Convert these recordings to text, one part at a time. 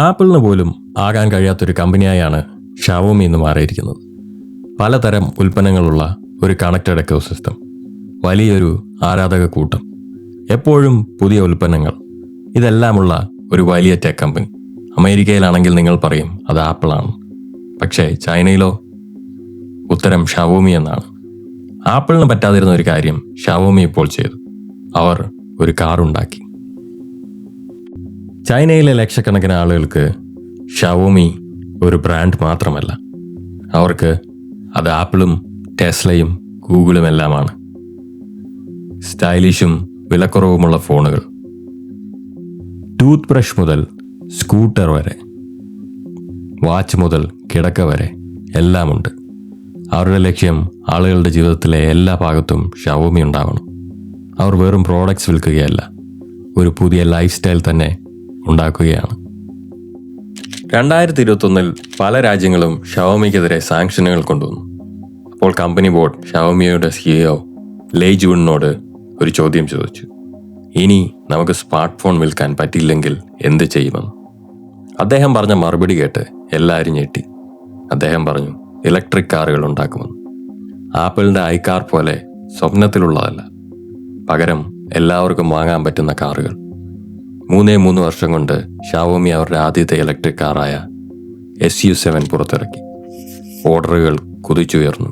ആപ്പിളിന് പോലും ആകാൻ കഴിയാത്തൊരു കമ്പനിയായാണ് ഷാവോമി എന്ന് മാറിയിരിക്കുന്നത്. പലതരം ഉൽപ്പന്നങ്ങളുള്ള ഒരു കണക്റ്റഡ് എക്കോസിസ്റ്റം വലിയൊരു ആരാധക കൂട്ടം. എപ്പോഴും പുതിയ ഉൽപ്പന്നങ്ങൾ. ഇതെല്ലാമുള്ള ഒരു വലിയ ടെക് കമ്പനി അമേരിക്കയിലാണെങ്കിൽ നിങ്ങൾ പറയും അത് ആപ്പിളാണ്. പക്ഷേ ചൈനയിലോ? ഉത്തരം ഷവോമി എന്നാണ്. ആപ്പിളിന് പറ്റാതിരുന്ന ഒരു കാര്യം ഷവോമി ഇപ്പോൾ ചെയ്തു. അവർ ഒരു കാർ ഉണ്ടാക്കി. ചൈനയിലെ ലക്ഷക്കണക്കിന് ആളുകൾക്ക് ഷവോമി ഒരു ബ്രാൻഡ് മാത്രമല്ല. അവർക്ക് അത് ആപ്പിളും ടെസ്ലയും ഗൂഗിളും എല്ലാമാണ്. സ്റ്റൈലിഷും വിലക്കുറവുമുള്ള ഫോണുകൾ. ടൂത്ത് ബ്രഷ് മുതൽ സ്കൂട്ടർ വരെ. വാച്ച് മുതൽ കിടക്ക വരെ എല്ലാമുണ്ട്. അവരുടെ ലക്ഷ്യം ആളുകളുടെ ജീവിതത്തിലെ എല്ലാ ഭാഗത്തും ഷവോമി ഉണ്ടാവണം. അവർ വെറും പ്രോഡക്റ്റ്സ് വിൽക്കുകയല്ല. ഒരു പുതിയ ലൈഫ് സ്റ്റൈൽ തന്നെ ഉണ്ടാക്കുകയാണ്. രണ്ടായിരത്തി ഇരുപത്തൊന്നിൽ പല രാജ്യങ്ങളും ഷവോമിക്കെതിരെ സാങ്ഷനുകൾ കൊണ്ടുവന്നു. അപ്പോൾ കമ്പനി ബോർഡ് ഷവോമിയുടെ സിഇഒ ലേ ജൂണിനോട് ഒരു ചോദ്യം ചോദിച്ചു. ഇനി നമുക്ക് സ്മാർട്ട് ഫോൺ വിൽക്കാൻ പറ്റില്ലെങ്കിൽ എന്ത് ചെയ്യുമെന്ന്. അദ്ദേഹം പറഞ്ഞ മറുപടി കേട്ട് എല്ലാവരും ഞെട്ടി. അദ്ദേഹം പറഞ്ഞു ഇലക്ട്രിക് കാറുകൾ ഉണ്ടാക്കുമെന്ന്. ആപ്പിളിന്റെ ഐ കാർ പോലെ സ്വപ്നത്തിലുള്ളതല്ല. പകരം എല്ലാവർക്കും വാങ്ങാൻ പറ്റുന്ന കാറുകൾ. മൂന്നേ മൂന്ന് വർഷം കൊണ്ട് ഷാവോമി അവരുടെ ആദ്യത്തെ ഇലക്ട്രിക് കാറായ എസ് യു സെവൻ പുറത്തിറക്കി. ഓർഡറുകൾ കുതിച്ചുയർന്നു.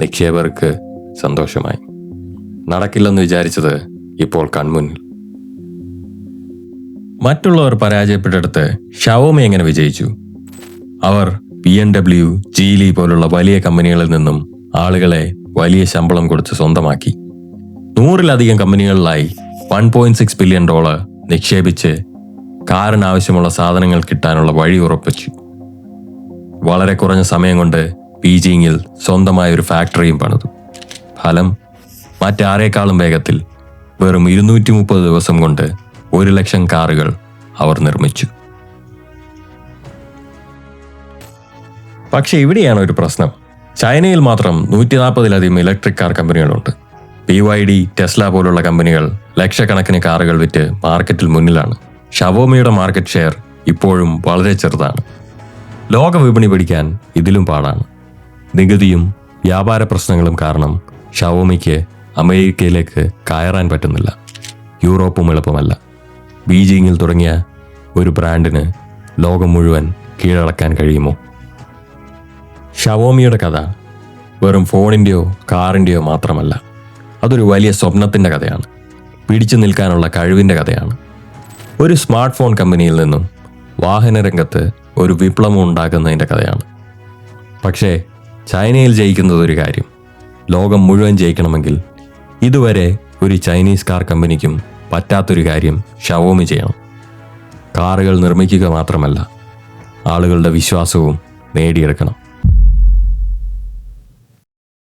നിക്ഷേപകർക്ക് സന്തോഷമായി. നടക്കില്ലെന്ന് വിചാരിച്ചത് ഇപ്പോൾ കൺമുന്നിൽ. മറ്റുള്ളവർ പരാജയപ്പെട്ടെടുത്ത് ഷവോമി എങ്ങനെ വിജയിച്ചു? അവർ ബി എം ഡബ്ല്യു ജീലി പോലുള്ള വലിയ കമ്പനികളിൽ നിന്നും ആളുകളെ വലിയ ശമ്പളം കൊടുത്ത് സ്വന്തമാക്കി. നൂറിലധികം കമ്പനികളിലായി one point six billion dollar നിക്ഷേപിച്ച് കാറിന് ആവശ്യമുള്ള സാധനങ്ങൾ കിട്ടാനുള്ള വഴി ഉറപ്പിച്ചു. വളരെ കുറഞ്ഞ സമയം കൊണ്ട് ബീജിങ്ങിൽ സ്വന്തമായ ഒരു ഫാക്ടറിയും പണിതു. ഫലം മറ്റാരേക്കാളും വേഗത്തിൽ വെറും ഇരുന്നൂറ്റി മുപ്പത് ദിവസം കൊണ്ട് ഒരു ലക്ഷം കാറുകൾ അവർ നിർമ്മിച്ചു. പക്ഷെ ഇവിടെയാണ് ഒരു പ്രശ്നം. ചൈനയിൽ മാത്രം നൂറ്റി നാൽപ്പതിലധികം ഇലക്ട്രിക് കാർ കമ്പനികളുണ്ട്. ബി വൈ ഡി ടെസ്ല പോലുള്ള കമ്പനികൾ ലക്ഷക്കണക്കിന് കാറുകൾ വിറ്റ് മാർക്കറ്റിൽ മുന്നിലാണ്. ഷവോമിയുടെ മാർക്കറ്റ് ഷെയർ ഇപ്പോഴും വളരെ ചെറുതാണ്. ലോക വിപണി പിടിക്കാൻ ഇതിലും പാടാണ്. നികുതിയും വ്യാപാര പ്രശ്നങ്ങളും കാരണം ഷവോമിക്ക് അമേരിക്കയിലേക്ക് കയറാൻ പറ്റുന്നില്ല. യൂറോപ്പും എളുപ്പമല്ല. ബീജിങ്ങിൽ തുടങ്ങിയ ഒരു ബ്രാൻഡിന് ലോകം മുഴുവൻ കീഴടക്കാൻ കഴിയുമോ? ഷവോമിയുടെ കഥ വെറും ഫോണിന്റെയോ കാറിന്റെയോ മാത്രമല്ല. അതൊരു വലിയ സ്വപ്നത്തിന്റെ കഥയാണ്. പിടിച്ചു നിൽക്കാനുള്ള കഴിവിന്റെ കഥയാണ്. ഒരു സ്മാർട്ട് ഫോൺ കമ്പനിയിൽ നിന്നും വാഹന രംഗത്ത് ഒരു വിപ്ലവം ഉണ്ടാക്കുന്നതിന്റെ കഥയാണ്. പക്ഷേ ചൈനയിൽ ജയിക്കുന്നത് ഒരു കാര്യം. ലോകം മുഴുവൻ ജയിക്കണമെങ്കിൽ ഇതുവരെ ഒരു ചൈനീസ് കാർ കമ്പനിക്കും പറ്റാത്തൊരു കാര്യം ഷവോമി ചെയ്യണം. കാറുകൾ നിർമ്മിക്കുക മാത്രമല്ല ആളുകളുടെ വിശ്വാസവും നേടിയെടുക്കണം.